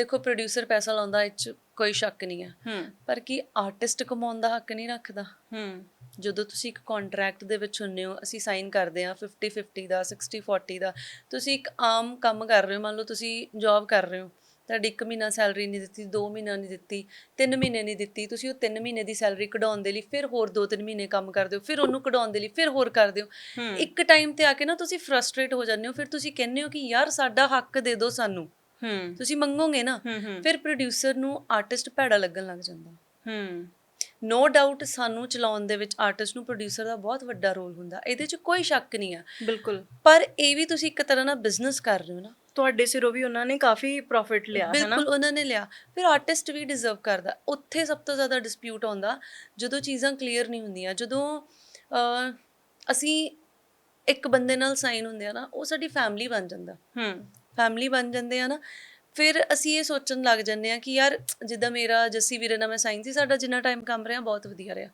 ਦੇਖੋ ਪ੍ਰੋਡਿਊਸਰ ਪੈਸਾ ਲਾਉਂਦਾ ਇਹ 'ਚ ਕੋਈ ਸ਼ੱਕ ਨਹੀਂ ਹੈ। ਪਰ ਕੀ ਆਰਟਿਸਟ ਕਮਾਉਣ ਦਾ ਹੱਕ ਨਹੀਂ ਰੱਖਦਾ? ਹੂੰ। ਜਦੋਂ ਤੁਸੀਂ ਇੱਕ ਕੰਟਰੈਕਟ ਦੇ ਵਿੱਚ ਹੁੰਨੇ ਹੋ ਅਸੀਂ ਸਾਈਨ ਕਰਦੇ ਹਾਂ 50 50 ਦਾ 60 40 ਦਾ ਤੁਸੀਂ ਇੱਕ ਆਮ ਕੰਮ ਕਰ ਰਹੇ ਹੋ ਮੰਨ ਲਓ ਤੁਸੀਂ ਜੌਬ ਕਰ ਰਹੇ ਹੋ ਤੁਹਾਡੀ ਇੱਕ ਮਹੀਨਾ ਸੈਲਰੀ ਨਹੀਂ ਦਿੱਤੀ 2 ਮਹੀਨਾ ਨਹੀਂ ਦਿੱਤੀ 3 ਮਹੀਨੇ ਨਹੀਂ ਦਿੱਤੀ ਤੁਸੀਂ ਉਹ 3 ਮਹੀਨੇ ਦੀ ਸੈਲਰੀ ਕਢਾਉਣ ਦੇ ਲਈ ਫਿਰ ਹੋਰ 2-3 ਮਹੀਨੇ ਕੰਮ ਕਰਦੇ ਹੋ ਫਿਰ ਉਹਨੂੰ ਕਢਾਉਣ ਦੇ ਲਈ ਫਿਰ ਹੋਰ ਕਰਦੇ ਹੂੰ। ਇੱਕ ਟਾਈਮ ਤੇ ਆ ਕੇ ਨਾ ਤੁਸੀਂ ਫਰਸਟ੍ਰੇਟ ਹੋ ਜਾਂਦੇ ਹੋ ਫਿਰ ਤੁਸੀਂ ਕਹਿੰਦੇ ਹੋ ਕਿ ਯਾਰ ਸਾਡਾ ਹੱਕ ਦੇ ਦਿਓ ਸਾਨੂੰ। ਹੂੰ। ਤੁਸੀਂ ਮੰਗੋਗੇ ਨਾ ਫਿਰ ਪ੍ਰੋਡਿਊਸਰ ਨੂੰ ਆਰਟਿਸਟ ਭੈੜਾ ਲੱਗਣ ਲੱਗ ਜਾਂਦਾ। ਹੂੰ। ਨੋ ਡਾਊਟ ਸਾਨੂੰ ਚਲਾਉਣ ਦੇ ਵਿੱਚ ਆਰਟਿਸਟ ਨੂੰ ਪ੍ਰੋਡਿਊਸਰ ਦਾ ਬਹੁਤ ਵੱਡਾ ਰੋਲ ਹੁੰਦਾ। ਇਹਦੇ 'ਚ ਕੋਈ ਸ਼ੱਕ ਨਹੀਂ ਆ। ਬਿਲਕੁਲ। ਪਰ ਇਹ ਵੀ ਤੁਸੀਂ ਇੱਕ ਤਰ੍ਹਾਂ ਨਾਲ ਬਿਜ਼ਨਸ ਕਰ ਰਹੇ ਹੋ ਨਾ। ਤੁਹਾਡੇ ਸਿਰੋਂ ਵੀ ਉਹਨਾਂ ਨੇ ਕਾਫੀ ਪ੍ਰੋਫਿਟ ਲਿਆ ਹੈ ਨਾ ਬਿਲਕੁਲ ਉਹਨਾਂ ਨੇ ਲਿਆ। ਫਿਰ ਆਰਟਿਸਟ ਵੀ ਡਿਜ਼ਰਵ ਕਰਦਾ। ਉੱਥੇ ਸਭ ਤੋਂ ਜ਼ਿਆਦਾ ਡਿਸਪਿਊਟ ਆਉਂਦਾ ਜਦੋਂ ਚੀਜ਼ਾਂ ਕਲੀਅਰ ਨਹੀਂ ਹੁੰਦੀਆਂ ਜਦੋਂ ਅਸੀਂ ਇੱਕ ਬੰਦੇ ਨਾਲ ਸਾਈਨ ਹੁੰਦੇ ਆ ਨਾ ਉਹ ਸਾਡੀ ਫੈਮਿਲੀ ਬਣ ਜਾਂਦਾ। ਹੂੰ। ਫੈਮਿਲੀ ਬਣ ਜਾਂਦੇ ਆ ਨਾ ਫਿਰ ਅਸੀਂ ਇਹ ਸੋਚਣ ਲੱਗ ਜੰਨੇ ਆ ਕਿ ਯਾਰ ਜਿੱਦਾਂ ਮੇਰਾ ਜੱਸੀ ਵੀਰੇ ਨਾਲ ਮੈਂ ਸਾਈਨ ਸੀ ਸਾਡਾ ਜਿੰਨਾ ਟਾਈਮ ਕੰਮ ਰਿਹਾ ਬਹੁਤ ਵਧੀਆ ਰਿਹਾ।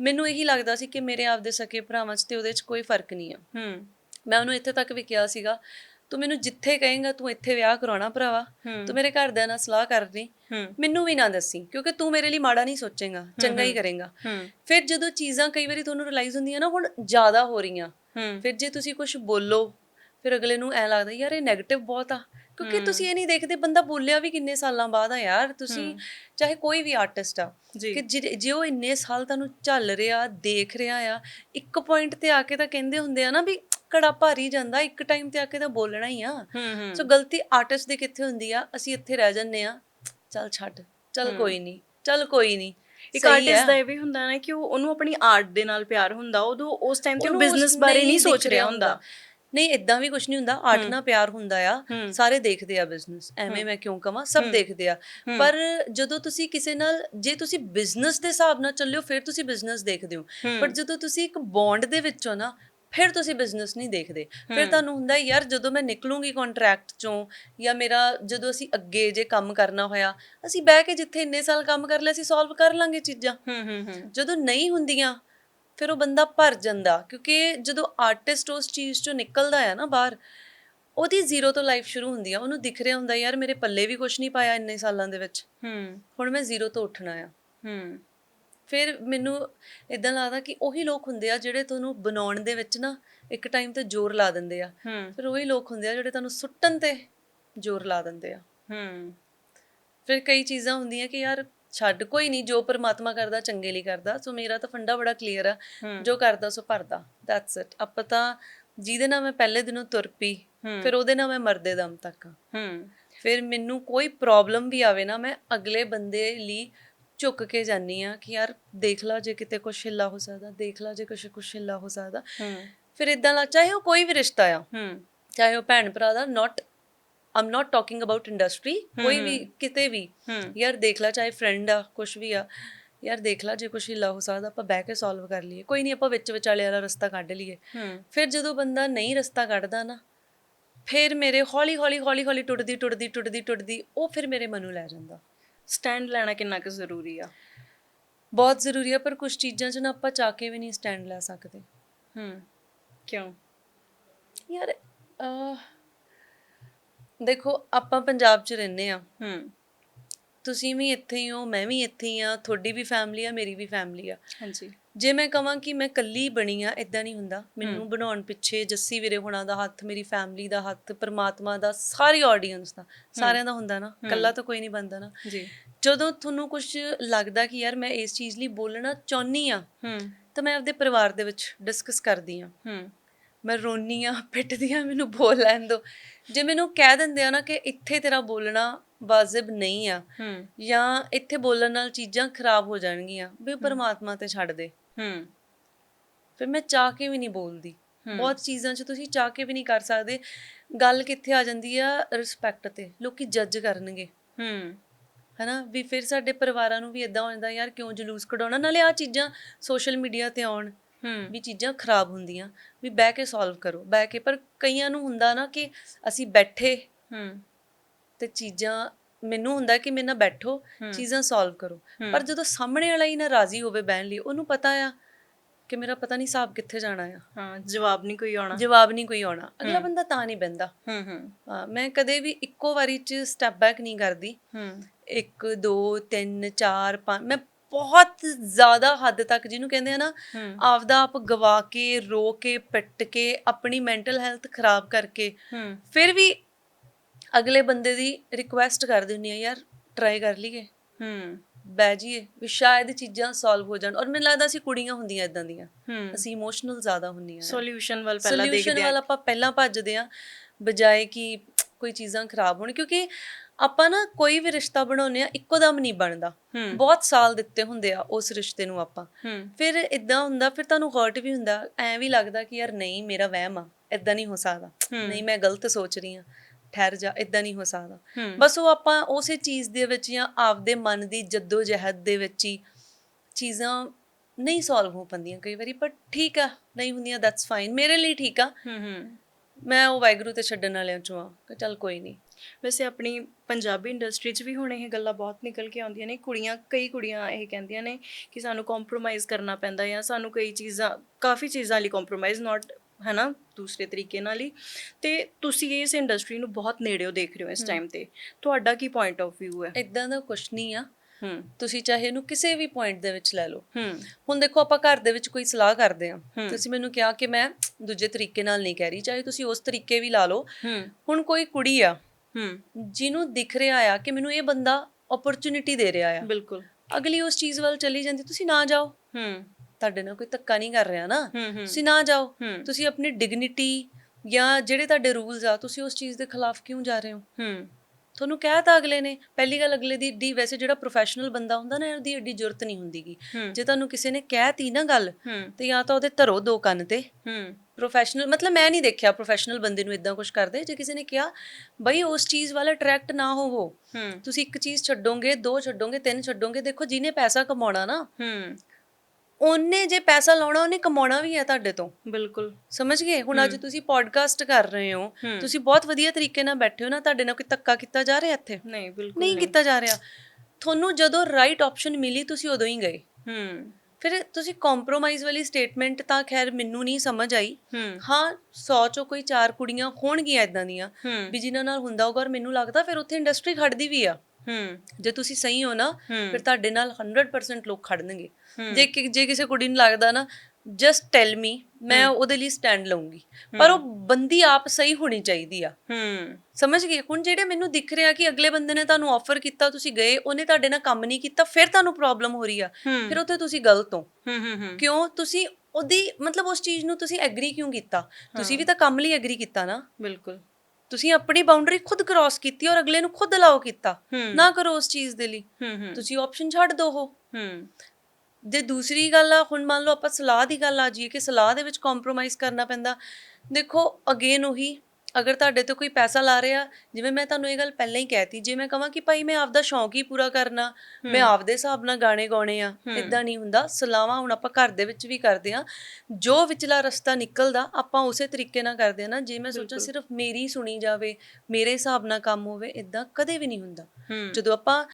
ਮੈਨੂੰ ਇਹੀ ਲੱਗਦਾ ਸੀ ਕਿ ਮੇਰੇ ਆਪਦੇ ਸਕੇ ਭਰਾਵਾਂ 'ਚ ਤੇ ਉਹਦੇ 'ਚ ਕੋਈ ਫ਼ਰਕ ਨਹੀਂ ਆ। ਮੈਂ ਉਹਨੂੰ ਇੱਥੇ ਤੱਕ ਵੀ ਕਿਹਾ ਸੀਗਾ ਤੂੰ ਮੈਨੂੰ ਜਿੱਥੇ ਕਹੇਂਗਾ ਤੂੰ ਇੱਥੇ ਵਿਆਹ ਕਰਾਉਣਾ ਭਰਾਵਾ। ਤੂੰ ਮੇਰੇ ਘਰਦਿਆਂ ਨਾਲ ਸਲਾਹ ਕਰ ਲਈ ਹੂੰ। ਮੈਨੂੰ ਵੀ ਨਾ ਦੱਸੀ ਕਿਉਂਕਿ ਤੂੰ ਮੇਰੇ ਲਈ ਮਾੜਾ ਨਹੀਂ ਸੋਚੇਗਾ ਚੰਗਾ ਹੀ ਕਰੇਗਾ। ਫਿਰ ਜਦੋਂ ਚੀਜ਼ਾਂ ਕਈ ਵਾਰੀ ਤੁਹਾਨੂੰ ਰਿਅਲਾਈਜ਼ ਹੁੰਦੀਆਂ ਨਾ ਹੁਣ ਜ਼ਿਆਦਾ ਹੋ ਰਹੀਆਂ। ਫਿਰ ਜੇ ਤੁਸੀਂ ਕੁਝ ਬੋਲੋ ਫਿਰ ਅਗਲੇ ਨੂੰ ਐ ਲੱਗਦਾ ਯਾਰ ਇਹ 네ਗੇਟਿਵ ਬਹੁਤ ਆ। ਕਿਉਂਕਿ ਤੁਸੀਂ ਇਹ ਨਹੀਂ ਦੇਖਦੇ ਬੰਦਾ ਬੋਲਿਆ ਵੀ ਕਿੰਨੇ ਸਾਲਾਂ ਬਾਅਦ ਆ ਯਾਰ ਤੁਸੀਂ ਚਾਹੇ ਕੋਈ ਵੀ ਆਰਟਿਸਟ ਆ ਕਿ ਜੇ ਉਹ ਇੰਨੇ ਸਾਲ ਤੁਹਾਨੂੰ ਚੱਲ ਰਿਹਾ ਦੇਖ ਰਿਹਾ ਆ ਇੱਕ ਪੁਆਇੰਟ ਤੇ ਆ ਕੇ ਤਾਂ ਕਹਿੰਦੇ ਹੁੰਦੇ ਆ ਨਾ ਵੀ ਕੜਾ ਭਾਰੀ ਜਾਂਦਾ ਇੱਕ ਟਾਈਮ ਤੇ ਆ ਕੇ ਤਾਂ ਬੋਲਣਾ ਹੀ ਆ। ਸੋ ਗਲਤੀ ਆਰਟਿਸਟ ਦੀ ਕਿੱਥੇ ਹੁੰਦੀ ਆ? ਅਸੀਂ ਇੱਥੇ ਰਹਿ ਜੰਨੇ ਆ। ਚੱਲ ਛੱਡ ਚੱਲ ਕੋਈ ਨਹੀਂ ਚੱਲ ਕੋਈ ਨਹੀਂ। ਇੱਕ ਆਰਟਿਸਟ। ਦਾ ਇਹ ਵੀ ਹੁੰਦਾ ਨਾ ਕਿ ਉਹ ਉਹਨੂੰ ਆਪਣੀ ਆਰਟ ਦੇ ਨਾਲ ਪਿਆਰ ਹੁੰਦਾ ਉਦੋਂ ਉਸ ਟਾਈਮ ਤੇ ਉਹ ਬਿਜ਼ਨਸ ਬਾਰੇ ਨਹੀਂ ਸੋਚ ਰਿਹਾ ਹੁੰਦਾ। ਨਹੀਂ ਇਦਾਂ ਵੀ ਕੁਝ ਨਹੀਂ ਹੁੰਦਾ। ਆਰਟ ਨਾਲ ਪਿਆਰ ਹੁੰਦਾ ਆ। ਸਾਰੇ ਦੇਖਦੇ ਆ ਬਿਜ਼ਨਸ ਐਵੇਂ ਮੈਂ ਕਿਉਂ ਕਵਾਂ? ਸਭ ਦੇਖਦੇ ਆ। ਪਰ ਜਦੋਂ ਤੁਸੀਂ ਕਿਸੇ ਨਾਲ ਜੇ ਤੁਸੀਂ ਬਿਜ਼ਨਸ ਦੇ ਹਿਸਾਬ ਨਾਲ ਚੱਲਿਓ ਫਿਰ ਤੁਸੀਂ ਬਿਜ਼ਨਸ ਦੇਖਦੇ ਹੋ। ਪਰ ਜਦੋਂ ਤੁਸੀਂ ਇੱਕ ਬੌਂਡ ਦੇ ਵਿੱਚੋਂ ਨਾ ਫਿਰ ਤੁਸੀਂ ਬਿਜ਼ਨਸ ਨਹੀਂ ਦੇਖਦੇ। ਫਿਰ ਤੁਹਾਨੂੰ ਹੁੰਦਾ ਯਾਰ ਜਦੋਂ ਮੈਂ ਨਿਕਲੂੰਗੀ ਕੰਟਰੈਕਟ ਚੋਂ ਜਾਂ ਮੇਰਾ ਜਦੋਂ ਅਸੀਂ ਅੱਗੇ ਜੇ ਕੰਮ ਕਰਨਾ ਹੋਇਆ ਅਸੀਂ ਬਹਿ ਕੇ ਜਿੱਥੇ ਇੰਨੇ ਸਾਲ ਕੰਮ ਕਰ ਲਿਆ ਅਸੀਂ ਸੋਲਵ ਕਰ ਲਾਂਗੇ ਚੀਜ਼ਾਂ। ਹੂੰ ਹੂੰ ਹੂੰ। ਜਦੋਂ ਨਹੀਂ ਹੁੰਦੀਆਂ ਫਿਰ ਉਹ ਬੰਦਾ ਭਰ ਜਾਂਦਾ ਕਿਉਂਕਿ ਜਦੋਂ ਆਰਟਿਸਟ ਉਸ ਚੀਜ਼ ਚੋਂ ਨਿਕਲਦਾ ਹੈ ਨਾ ਬਾਹਰ ਉਹਦੀ ਜ਼ੀਰੋ ਤੋਂ ਲਾਈਫ ਸ਼ੁਰੂ ਹੁੰਦੀ ਆ ਉਹਨੂੰ ਦਿਖ ਰਿਹਾ ਹੁੰਦਾ ਯਾਰ ਮੇਰੇ ਪੱਲੇ ਵੀ ਕੁਝ ਨਹੀਂ ਪਾਇਆ ਇੰਨੇ ਸਾਲਾਂ ਦੇ ਵਿੱਚ। ਹੂੰ। ਹੁਣ ਮੈਂ ਜ਼ੀਰੋ ਤੋਂ ਉੱਠਣਾ ਆ। ਹੂੰ। ਫਿਰ ਮੈਨੂੰ ਇਦਾਂ ਲੱਗਦਾ ਕਿ ਉਹੀ ਲੋਕ ਹੁੰਦੇ ਆ ਜਿਹੜੇ ਤੁਹਾਨੂੰ ਬਣਾਉਣ ਦੇ ਵਿੱਚ ਨਾ ਇੱਕ ਟਾਈਮ ਤੇ ਜ਼ੋਰ ਲਾ ਦਿੰਦੇ ਆ। ਫਿਰ ਉਹੀ ਲੋਕ ਹੁੰਦੇ ਆ ਜਿਹੜੇ ਤੁਹਾਨੂੰ ਸੁੱਟਣ ਤੇ ਜ਼ੋਰ ਲਾ ਦਿੰਦੇ ਆ। ਹੂੰ। ਫਿਰ ਕਈ ਚੀਜ਼ਾਂ ਹੁੰਦੀਆਂ ਕਿ ਯਾਰ ਛੱਡ ਕੋਈ ਨਹੀਂ ਜੋ ਪਰਮਾਤਮਾ ਕਰਦਾ ਚੰਗੇ ਲਈ ਕਰਦਾ। ਸੋ ਮੇਰਾ ਤਾਂ ਫੰਡਾ ਬੜਾ ਕਲੀਅਰ ਆ ਜੋ ਕਰਦਾ ਸੋ ਭਰਦਾ। ਦੈਟਸ ਇਟ ਆਪਾਂ ਤਾਂ ਜਿਹਦੇ ਨਾਲ ਮੈਂ ਪਹਿਲੇ ਦਿਨੋਂ ਤੁਰ ਪਈ ਫਿਰ ਉਹਦੇ ਨਾਲ ਮੈਂ ਮਰਦੇ ਦਮ ਤੱਕ ਹੂੰ। ਫਿਰ ਮੈਨੂੰ ਕੋਈ ਪ੍ਰੋਬਲਮ ਵੀ ਆਵੇ ਨਾ ਮੈਂ ਅਗਲੇ ਬੰਦੇ ਲਈ ਝੁੱਕ ਕੇ ਜਾਨੀ ਆ ਕਿ ਯਾਰ ਦੇਖ ਲਾ ਜੇ ਕਿਤੇ ਕੁਛ ਹਿੱਲਾ ਹੋ ਸਕਦਾ ਦੇਖ ਲਾ ਜੇ ਕੁਛ ਕੁਛ ਹਿੱਲਾ ਹੋ ਸਕਦਾ। ਫਿਰ ਇਦਾਂ ਲਾ ਚਾਹੇ ਉਹ ਕੋਈ ਵੀ ਰਿਸ਼ਤਾ ਆ। ਚਾਹੇ ਉਹ ਭੈਣ ਭਰਾ ਦਾ not I'm not talking about industry ਕੋਈ ਵੀ ਕਿਤੇ ਵੀ। ਯਾਰ ਦੇਖ ਲੈ ਚਾਹੇ ਫਰੈਂਡ ਆ ਕੁਛ ਵੀ ਆ। ਯਾਰ ਦੇਖ ਲੈ ਜੇ ਕੁਛ ਹਿੱਲਾ ਹੋ ਸਕਦਾ ਆਪਾਂ ਬਹਿ ਕੇ ਸੋਲਵ ਕਰ ਲਈਏ। ਕੋਈ ਨਹੀਂ ਆਪਾਂ ਵਿੱਚ ਵਿਚਾਲੇ ਵਾਲਾ ਰਸਤਾ ਕੱਢ ਲਈਏ। ਫਿਰ ਜਦੋਂ ਬੰਦਾ ਨਹੀਂ ਰਸਤਾ ਕੱਢਦਾ ਨਾ ਫਿਰ ਮੇਰੇ ਹੌਲੀ ਹੌਲੀ ਹੌਲੀ ਹੌਲੀ ਟੁੱਟਦੀ ਟੁੱਟਦੀ ਟੁੱਟਦੀ ਟੁੱਟਦੀ ਉਹ ਫਿਰ ਮੇਰੇ ਮਨ ਨੂੰ ਲੈ ਜਾਂਦਾ। ਸਟੈਂਡ ਲੈਣਾ ਕਿੰਨਾ ਕੁ ਜ਼ਰੂਰੀ ਆ। ਬਹੁਤ ਜ਼ਰੂਰੀ ਹੈ ਪਰ ਕੁਝ ਚੀਜ਼ਾਂ 'ਚ ਨਾ ਆਪਾਂ ਚਾਹ ਕੇ ਵੀ ਨਹੀਂ ਸਟੈਂਡ ਲੈ ਸਕਦੇ। ਹੂੰ। ਕਿਉਂ? ਯਾਰ ਅਹ, ਦੇਖੋ ਆਪਾਂ ਪੰਜਾਬ 'ਚ ਰਹਿੰਦੇ ਆ ਹੂੰ। ਤੁਸੀਂ ਵੀ ਇੱਥੇ ਹੀ ਹੋ ਮੈਂ ਵੀ ਇੱਥੇ ਹੀ ਆ ਤੁਹਾਡੀ ਵੀ ਫੈਮਿਲੀ ਆ ਮੇਰੀ ਵੀ ਫੈਮਿਲੀ ਆ। ਹਾਂਜੀ। ਜੇ ਮੈਂ ਕਹਾਂ ਕਿ ਮੈਂ ਕੱਲੀ ਬਣੀ ਆ ਇਦਾਂ ਨਹੀਂ ਹੁੰਦਾ। ਮੈਨੂੰ ਬਣਾਉਣ ਪਿੱਛੇ ਜੱਸੀ ਵੀਰੇ ਹੋਣਾ ਦਾ ਹੱਥ ਮੇਰੀ ਫੈਮਿਲੀ ਦਾ ਹੱਥ ਪਰਮਾਤਮਾ ਦਾ ਸਾਰੀ ਆਡੀਅנס ਦਾ। ਸਾਰਿਆਂ ਦਾ ਹੁੰਦਾ ਨਾ ਕੱਲਾ ਤਾਂ ਕੋਈ ਨਹੀਂ ਬੰਦਾ ਨਾ। ਜੀ। ਜਦੋਂ ਤੁਹਾਨੂੰ ਕੁਝ ਲੱਗਦਾ ਕਿ ਯਾਰ ਮੈਂ ਇਸ ਚੀਜ਼ ਲਈ ਬੋਲਣਾ ਚਾਹੁੰਨੀ ਆ ਹੂੰ। ਤਾਂ ਮੈਂ ਆਪਦੇ ਪਰਿਵਾਰ ਦੇ ਵਿੱਚ ਡਿਸਕਸ ਕਰਦੀ ਆ ਹੂੰ। ਮੈਂ ਰੋਨੀ ਆ ਪਿੱਟਦੀ ਆ ਮੈਨੂੰ ਬੋਲ ਲੈਣ ਦੋ। ਜੇ ਮੈਨੂੰ ਕਹਿ ਦਿੰਦੇ ਆ ਨਾ ਕਿ ਇੱਥੇ ਤੇਰਾ ਬੋਲਣਾ ਵਾਜਿਬ ਨਹੀਂ ਆ ਜਾਂ ਇੱਥੇ ਬੋਲਣ ਨਾਲ ਚੀਜ਼ਾਂ ਖਰਾਬ ਹੋ ਜਾਣਗੀਆਂ ਵੀ ਪਰਮਾਤਮਾ ਤੇ ਛੱਡ ਦੇ। ਹੂੰ। ਫਿਰ ਮੈਂ ਚਾਹ ਕੇ ਵੀ ਨਹੀਂ ਬੋਲਦੀ। ਬਹੁਤ ਚੀਜ਼ਾਂ 'ਚ ਤੁਸੀਂ ਚਾਹ ਕੇ ਵੀ ਨਹੀਂ ਕਰ ਸਕਦੇ। ਗੱਲ ਕਿੱਥੇ ਆ ਜਾਂਦੀ ਆ? ਰਿਸਪੈਕਟ ਤੇ ਲੋਕੀ ਜੱਜ ਕਰਨਗੇ। ਹੂੰ। ਹਨਾ? ਵੀ ਫਿਰ ਸਾਡੇ ਪਰਿਵਾਰਾਂ ਨੂੰ ਵੀ ਇਦਾਂ ਹੋ ਜਾਂਦਾ ਯਾਰ ਕਿਉਂ ਜਲੂਸ ਕਢਾਉਣਾ? ਨਾਲੇ ਆ ਚੀਜ਼ਾਂ ਸੋਸ਼ਲ ਮੀਡੀਆ ਤੇ ਆਉਣ। ਵੀ ਚੀਜ਼ਾਂ ਖਰਾਬ ਹੁੰਦੀਆਂ ਵੀ ਬਹਿ ਕੇ ਸੋਲਵ ਕਰੋ ਬਹਿ ਕੇ। ਪਰ ਕਈਆਂ ਨੂੰ ਹੁੰਦਾ ਨਾ ਕਿ ਅਸੀਂ ਬੈਠੇ ਹੂੰ। ਤੇ ਚੀਜ਼ਾਂ ਮੈਨੂੰ ਹੁੰਦਾ ਕਿ ਮੇਰੇ ਨਾਲ ਬੈਠੋ ਚੀਜ਼ਾਂ ਸੋਲਵ ਕਰੋ। ਪਰ ਜਦੋਂ ਸਾਹਮਣੇ ਵਾਲਾ ਹੀ ਨਾ ਰਾਜ਼ੀ ਹੋਵੇ ਬਹਿਣ ਲਈ ਉਹਨੂੰ ਪਤਾ ਆ ਕਿ ਮੇਰਾ ਪਤਾ ਨਹੀਂ ਹਿਸਾਬ ਕਿੱਥੇ ਜਾਣਾ ਆ। ਹਾਂ ਜਵਾਬ ਨਹੀਂ ਕੋਈ ਆਉਣਾ। ਜਵਾਬ ਨਹੀਂ ਕੋਈ ਆਉਣਾ। ਅਗਲਾ ਬੰਦਾ ਤਾਂ ਨਹੀਂ ਬੰਦਾ ਹੂੰ ਹੂੰ। ਮੈਂ ਕਦੇ ਵੀ ਇੱਕੋ ਵਾਰੀ ਚ ਸਟੈਪ ਬੈਕ ਨਹੀਂ ਕਰਦੀ। ਹੂੰ। 1 2 3 4 5 ਮੈਂ ਬਹੁਤ ਜ਼ਿਆਦਾ ਹੱਦ ਤੱਕ ਜਿਹਨੂੰ ਕਹਿੰਦੇ ਆ ਨਾ ਆਪਦਾ ਆਪ ਗਵਾ ਕੇ ਰੋ ਕੇ ਪਿੱਟ ਕੇ ਆਪਣੀ ਮੈਂਟਲ ਹੈਲਥ ਖਰਾਬ ਕਰਕੇ ਫਿਰ ਵੀ ਅਗਲੇ ਬੰਦੇ ਦੀ ਰਿਕੁਐਸਟ ਕਰ ਦਿੰਨੀ ਆ ਯਾਰ ਟਰਾਈ ਕਰ ਲਈਏ। ਹੂੰ। ਬਹਿ ਜਾਈਏ। ਵੀ ਸ਼ਾਇਦ ਚੀਜ਼ਾਂ ਸੋਲਵ ਹੋ ਜਾਣ। ਔਰ ਮੈਨੂੰ ਲੱਗਦਾ ਅਸੀਂ ਕੁੜੀਆਂ ਹੁੰਦੀਆਂ ਇਦਾਂ ਦੀਆਂ। ਅਸੀਂ ਇਮੋਸ਼ਨਲ ਜ਼ਿਆਦਾ ਹੁੰਦੀਆਂ ਆ। ਸੋਲੂਸ਼ਨ ਵੱਲ ਪਹਿਲਾਂ ਸੋਲੂਸ਼ਨ ਦੇਖਦੇ ਵਾਲਾ ਆ ਆਪਾਂ ਪਹਿਲਾਂ ਭੱਜਦੇ ਆ ਬਜਾਏ ਕਿ ਕੋਈ ਚੀਜ਼ਾਂ ਖਰਾਬ ਹੋਣ। ਕਿਉਂਕਿ ਆਪਾਂ ਨਾ ਕੋਈ ਵੀ ਰਿਸ਼ਤਾ ਬਣਾਉਂਦੇ ਆ ਇੱਕੋ ਦਮ ਨਹੀਂ ਬਣਦਾ। ਬਹੁਤ ਸਾਲ ਦਿੱਤੇ ਹੁੰਦੇ ਆ ਉਸ ਰਿਸ਼ਤੇ ਨੂੰ ਆਪਾਂ। ਫਿਰ ਇਦਾਂ ਹੁੰਦਾ ਫਿਰ ਤੁਹਾਨੂੰ ਹਰਟ ਵੀ ਹੁੰਦਾ ਐ ਵੀ ਲੱਗਦਾ ਕਿ ਯਾਰ ਨਹੀਂ ਮੇਰਾ ਵਹਿਮ ਆ ਇਦਾਂ ਨਹੀਂ ਹੋ ਸਕਦਾ। ਨਹੀਂ ਮੈਂ ਗਲਤ ਸੋਚ ਰਹੀ ਆ ਠਹਿਰ ਜਾ ਇਦਾਂ ਨਹੀਂ ਹੋ ਸਕਦਾ। ਬਸ ਉਹ ਆਪਾਂ ਉਸੇ ਚੀਜ਼ ਦੇ ਵਿੱਚ ਜਾਂ ਆਪਦੇ ਮਨ ਦੀ ਜੱਦੋ ਜਹਿਦ ਦੇ ਵਿੱਚ ਹੀ ਚੀਜ਼ਾਂ ਨਹੀਂ ਸੋਲਵ ਹੋ ਪੰਦੀਆਂ ਕਈ ਵਾਰੀ ਪਰ ਠੀਕ ਆ ਨਹੀਂ ਹੁੰਦੀਆਂ ਦੈਟਸ ਫਾਈਨ ਮੇਰੇ ਲਈ ਠੀਕ ਆ। ਹੂੰ ਹੂੰ। ਮੈਂ ਉਹ ਵਾਹਿਗੁਰੂ ਤੇ ਛੱਡਣ ਵਾਲਿਆਂ ਚੋਂ ਆ ਕਿ ਚੱਲ ਕੋਈ ਨਹੀਂ। ਵੈਸੇ ਆਪਣੀ ਪੰਜਾਬੀ ਇੰਡਸਟਰੀ 'ਚ ਵੀ ਹੁਣ ਇਹ ਗੱਲਾਂ ਬਹੁਤ ਨਿਕਲ ਕੇ ਆਉਂਦੀਆਂ ਨੇ ਕੁੜੀਆਂ ਕਈ ਕੁੜੀਆਂ ਇਹ ਕਹਿੰਦੀਆਂ ਨੇ ਕਿ ਸਾਨੂੰ ਕੰਪਰੋਮਾਈਜ਼ ਕਰਨਾ ਪੈਂਦਾ ਜਾਂ ਸਾਨੂੰ ਕਈ ਚੀਜ਼ਾਂ ਕਾਫੀ ਚੀਜ਼ਾਂ ਲਈ ਕੰਪਰੋਮਾਈਜ਼ ਨਾਟ ਹੈ ਨਾ ਦੂਸਰੇ ਤਰੀਕੇ ਨਾਲ ਹੀ। ਤੇ ਤੁਸੀਂ ਇਸ ਇੰਡਸਟਰੀ ਨੂੰ ਬਹੁਤ ਨੇੜਿਓਂ ਦੇਖ ਰਹੇ ਹੋ ਇਸ ਟਾਈਮ ਤੇ। ਤੁਹਾਡਾ ਕੀ ਪੁਆਇੰਟ ਆਫ View ਹੈ? ਇਦਾਂ ਦਾ ਕੁਝ ਨਹੀਂ ਆ। ਤੁਸੀਂ ਚਾਹੇ ਇਹਨੂੰ ਕਿਸੇ ਵੀ ਪੁਆਇੰਟ ਦੇ ਵਿੱਚ ਲੈ ਲਓ। ਹੁਣ ਦੇਖੋ ਆਪਾਂ ਘਰ ਦੇ ਵਿੱਚ ਕੋਈ ਸਲਾਹ ਕਰਦੇ ਆ ਤੁਸੀਂ ਮੈਨੂੰ ਕਿਹਾ ਕਿ ਮੈਂ ਦੂਜੇ ਤਰੀਕੇ ਨਾਲ ਨਹੀਂ ਕਹਿ ਰਹੀ ਚਾਹੇ ਤੁਸੀਂ ਉਸ ਤਰੀਕੇ ਵੀ ਲਾ ਲਓ। ਹੁਣ ਕੋਈ ਕੁੜੀ ਆ ਜਿਹਨੂੰ ਦਿਖ ਰਿਹਾ ਆ ਕਿ ਮੈਨੂੰ ਇਹ ਬੰਦਾ ਓਪਰਚ्युनिटी ਦੇ ਰਿਹਾ ਆ। ਬਿਲਕੁਲ। ਅਗਲੀ ਉਸ ਚੀਜ਼ ਵੱਲ ਚਲੀ ਜਾਂਦੀ ਤੁਸੀਂ ਨਾ ਜਾਓ। ਹੂੰ। ਤੁਹਾਡੇ ਨਾਲ ਕੋਈ ਧੱਕਾ ਨਹੀਂ ਕਰ ਰਿਹਾ ਨਾ। ਤੁਸੀਂ ਨਾ ਜਾਓ। ਤੁਸੀਂ ਆਪਣੀ ਡਿਗਨਿਟੀ ਜਾਂ ਜਿਹੜੇ ਤੁਹਾਡੇ ਰੂਲਸ ਆ ਤੁਸੀਂ ਉਸ ਚੀਜ਼ ਦੇ ਖਿਲਾਫ ਕਿਉਂ ਜਾ ਰਹੇ ਹੋ? ਹੂੰ। ਤੁਹਾਨੂੰ ਕਹਿ ਤਾਂ ਅਗਲੇ ਨੇ ਪਹਿਲੀ ਗੱਲ ਅਗਲੇ ਦੀ ਏਡੀ ਵੈਸੇ ਜਿਹੜਾ ਪ੍ਰੋਫੈਸ਼ਨਲ ਬੰਦਾ ਹੁੰਦਾ ਨਾ ਉਹਦੀ ਏਡੀ ਜ਼ਰੂਰਤ ਨਹੀਂ ਹੁੰਦੀਗੀ। ਜੇ ਤੁਹਾਨੂੰ ਕਿਸੇ ਨੇ ਕਹਿਤੀ ਨਾ ਗੱਲ ਤੇ ਜਾਂ ਤਾਂ ਉਹਦੇ ਧਰੋ ਦੋ ਕੰਨ ਤੇ। ਪ੍ਰੋਫੈਸ਼ਨਲ ਮਤਲਬ ਮੈਂ ਨਹੀਂ ਦੇਖਿਆ ਪ੍ਰੋਫੈਸ਼ਨਲ ਬੰਦੇ ਨੂੰ ਇਦਾਂ ਕੁਝ ਕਰਦੇ। ਜੇ ਕਿਸੇ ਨੇ ਕਿਹਾ ਬਈ ਉਸ ਚੀਜ਼ ਵੱਲ ਅਟਰੈਕਟ ਨਾ ਹੋਵੋ ਤੁਸੀਂ ਇੱਕ ਚੀਜ਼ ਛੱਡੋਗੇ ਦੋ ਛੱਡੋਗੇ ਤਿੰਨ ਛੱਡੋਗੇ ਦੇਖੋ ਜਿਹਨੇ ਪੈਸਾ ਕਮਾਉਣਾ ਨਾ ਉਹਨੇ ਜੇ ਪੈਸਾ ਲਾਉਣਾ ਉਹਨੇ ਕਮਾਉਣਾ ਵੀ ਹੈ ਤੁਹਾਡੇ ਤੋਂ। ਬਿਲਕੁਲ। ਸਮਝ ਗਏ? ਹੁਣ ਅੱਜ ਤੁਸੀਂ ਪੋਡਕਾਸਟ ਕਰ ਰਹੇ ਹੋ। ਤੁਸੀਂ ਬਹੁਤ ਵਧੀਆ ਤਰੀਕੇ ਨਾਲ ਬੈਠੇ ਹੋ ਨਾ ਤੁਹਾਡੇ ਨਾਲ ਕੋਈ ਧੱਕਾ ਕੀਤਾ ਜਾ ਰਿਹਾ ਇੱਥੇ? ਨਹੀਂ ਬਿਲਕੁਲ ਨਹੀਂ ਕੀਤਾ ਜਾ ਰਿਹਾ। ਤੁਹਾਨੂੰ ਜਦੋਂ ਰਾਈਟ ਆਪਸ਼ਨ ਮਿਲੀ ਤੁਸੀਂ ਉਦੋਂ ਹੀ ਗਏ। ਹੂੰ। ਫਿਰ ਤੁਸੀਂ ਕੰਪਰੋਮਾਈਜ਼ ਵਾਲੀ ਸਟੇਟਮੈਂਟ ਤਾਂ ਖੈਰ ਮੈਨੂੰ ਨਹੀਂ ਸਮਝ ਆਈ। ਹੂੰ। 100 ਚੋਂ ਕੋਈ ਚਾਰ ਕੁੜੀਆਂ ਹੋਣਗੀਆਂ ਇਦਾਂ ਦੀਆਂ। ਵੀ ਜਿਨ੍ਹਾਂ ਨਾਲ ਹੁੰਦਾ ਹੋਊਗਾ ਔਰ ਮੈਨੂੰ ਲੱਗਦਾ ਫਿਰ ਉੱਥੇ ਇੰਡਸਟਰੀ ਖੜਦੀ ਵੀ ਆ। ਹੂੰ। ਜੇ ਤੁਸੀਂ ਸਹੀ ਹੋ ਨਾ। ਫਿਰ ਤੁਹਾਡੇ ਨਾਲ 100% ਲੋਕ ਖੜਨਗੇ। ਜੇ ਜੇ ਕਿਸੇ ਕੁੜੀ ਨੂੰ ਲੱਗਦਾ ਨਾ ਜਸਟ ਟੈਲ ਮੀ ਮੈਂ ਉਹਦੇ ਲਈ ਸਟੈਂਡ ਲਵਾਂਗੀ ਪਰ ਉਹ ਬੰਦੀ ਆਪ ਸਹੀ ਹੋਣੀ ਚਾਹੀਦੀ ਆ। ਹੂੰ। ਸਮਝ ਗਏ? ਹੁਣ ਜਿਹੜੇ ਮੈਨੂੰ ਦਿਖ ਰਿਹਾ ਕਿ ਅਗਲੇ ਬੰਦੇ ਨੇ ਤੁਹਾਨੂੰ ਆਫਰ ਕੀਤਾ ਤੁਸੀਂ ਗਏ ਉਹਨੇ ਤੁਹਾਡੇ ਨਾਲ ਕੰਮ ਨਹੀਂ ਕੀਤਾ ਫਿਰ ਤੁਹਾਨੂੰ ਪ੍ਰੋਬਲਮ ਹੋ ਰਹੀ ਆ। ਫਿਰ ਉੱਥੇ ਤੁਸੀਂ ਗਲਤ ਹੋ। ਹੂੰ ਹੂੰ ਹੂੰ। ਕਿਉਂ? ਤੁਸੀਂ ਉਹਦੀ ਮਤਲਬ ਉਸ ਚੀਜ਼ ਨੂੰ ਤੁਸੀਂ ਐਗਰੀ ਕਿਉਂ ਕੀਤਾ? ਤੁਸੀਂ ਵੀ ਤਾਂ ਕੰਮ ਲਈ ਐਗਰੀ ਕੀਤਾ ਨਾ। ਬਿਲਕੁਲ। ਤੁਸੀਂ ਆਪਣੀ ਬਾਉਂਡਰੀ ਖੁਦ ਕ੍ਰਾਸ ਕੀਤੀ ਔਰ ਅਗਲੇ ਨੂੰ ਖੁਦ ਅਲਾਉ ਕੀਤਾ। ਨਾ ਕਰੋ ਉਸ ਚੀਜ਼ ਦੇ ਲਈ। ਤੁਸੀਂ ਆਪਸ਼ਨ ਛੱਡ ਦੋ ਉਹ। ਜੇ ਦੂਸਰੀ ਗੱਲ ਆ ਹੁਣ ਮੰਨ ਲਓ ਆਪਾਂ ਸਲਾਹ ਦੀ ਗੱਲ ਆ ਜਾਈਏ ਕਿ ਸਲਾਹ ਦੇ ਵਿੱਚ ਕੰਪਰੋਮਾਈਜ਼ ਕਰਨਾ ਪੈਂਦਾ। ਦੇਖੋ ਅਗੇਨ ਉਹੀ ਅਗਰ ਤੁਹਾਡੇ ਤੇ ਕੋਈ ਪੈਸਾ ਲਾ ਰਿਹਾ ਜਿਵੇਂ ਮੈਂ ਤੁਹਾਨੂੰ ਇਹ ਗੱਲ ਪਹਿਲਾਂ ਹੀ ਕਹਿਤੀ ਜੇ ਮੈਂ ਕਹਾਂ ਕਿ ਭਾਈ ਮੈਂ ਆਪਦਾ ਸ਼ੌਂਕ ਹੀ ਪੂਰਾ ਕਰਨਾ ਮੈਂ ਆਪਦੇ ਹਿਸਾਬ ਨਾਲ ਗਾਣੇ ਗਾਉਣੇ ਆ ਇਦਾਂ ਨਹੀਂ ਹੁੰਦਾ ਸਲਾਹਾਂ ਹੁਣ ਆਪਾਂ ਘਰ ਦੇ ਵਿੱਚ ਵੀ ਕਰਦੇ ਆ ਜੋ ਵਿਚਲਾ ਰਸਤਾ ਨਿਕਲਦਾ ਆਪਾਂ ਉਸੇ ਤਰੀਕੇ ਨਾਲ ਕਰਦੇ ਆ ਨਾ ਜੇ ਮੈਂ ਸੋਚਾਂ ਸਿਰਫ ਮੇਰੀ ਸੁਣੀ ਜਾਵੇ ਮੇਰੇ ਹਿਸਾਬ ਨਾਲ ਕੰਮ ਹੋਵੇ ਇਦਾਂ ਕਦੇ ਵੀ ਨਹੀਂ ਹੁੰਦਾ। ਜਦੋਂ ਆਪਾਂ